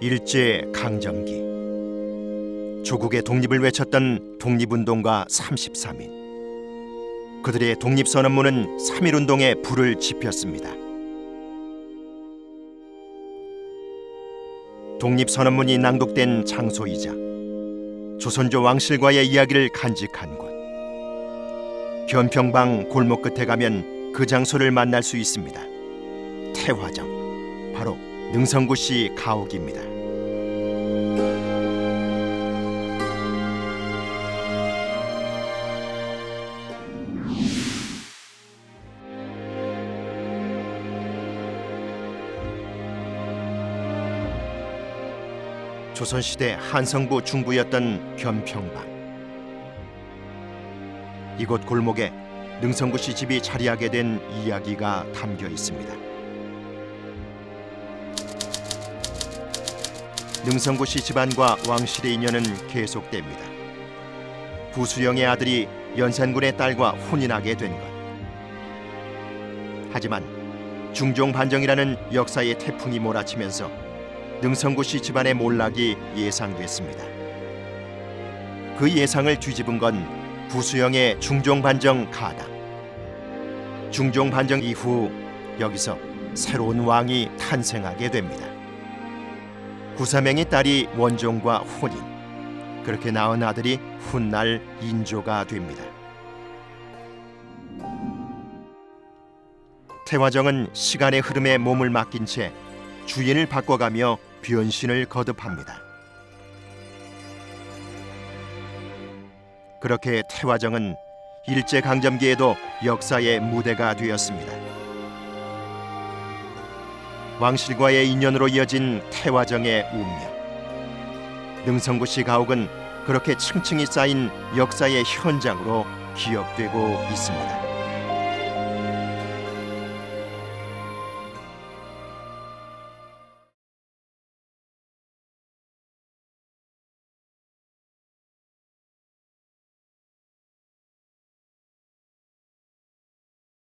일제 강점기. 조국의 독립을 외쳤던 독립운동가 33인. 그들의 독립선언문은 3.1운동에 불을 지폈습니다. 독립선언문이 낭독된 장소이자 조선조 왕실과의 이야기를 간직한 곳. 견평방 골목 끝에 가면 그 장소를 만날 수 있습니다. 태화정 바로 능성구시 가옥입니다. 조선시대 한성부 중부였던 견평방. 이곳 골목에 능성구시 집이 자리하게 된 이야기가 담겨 있습니다. 능성구 씨 집안과 왕실의 인연은 계속됩니다. 구수영의 아들이 연산군의 딸과 혼인하게 된 것. 하지만 중종 반정이라는 역사의 태풍이 몰아치면서 능성구 씨 집안의 몰락이 예상됐습니다. 그 예상을 뒤집은 건 구수영의 중종 반정 가당. 중종 반정 이후 여기서 새로운 왕이 탄생하게 됩니다. 구사명의 딸이 원종과 혼인 그렇게 낳은 아들이 훗날 인조가 됩니다. 태화정은 시간의 흐름에 몸을 맡긴 채 주인을 바꿔가며 변신을 거듭합니다. 그렇게 태화정은 일제 강점기에도 역사의 무대가 되었습니다. 왕실과의 인연으로 이어진 태화정의 운명. 능성구시 가옥은 그렇게 층층이 쌓인 역사의 현장으로 기억되고 있습니다.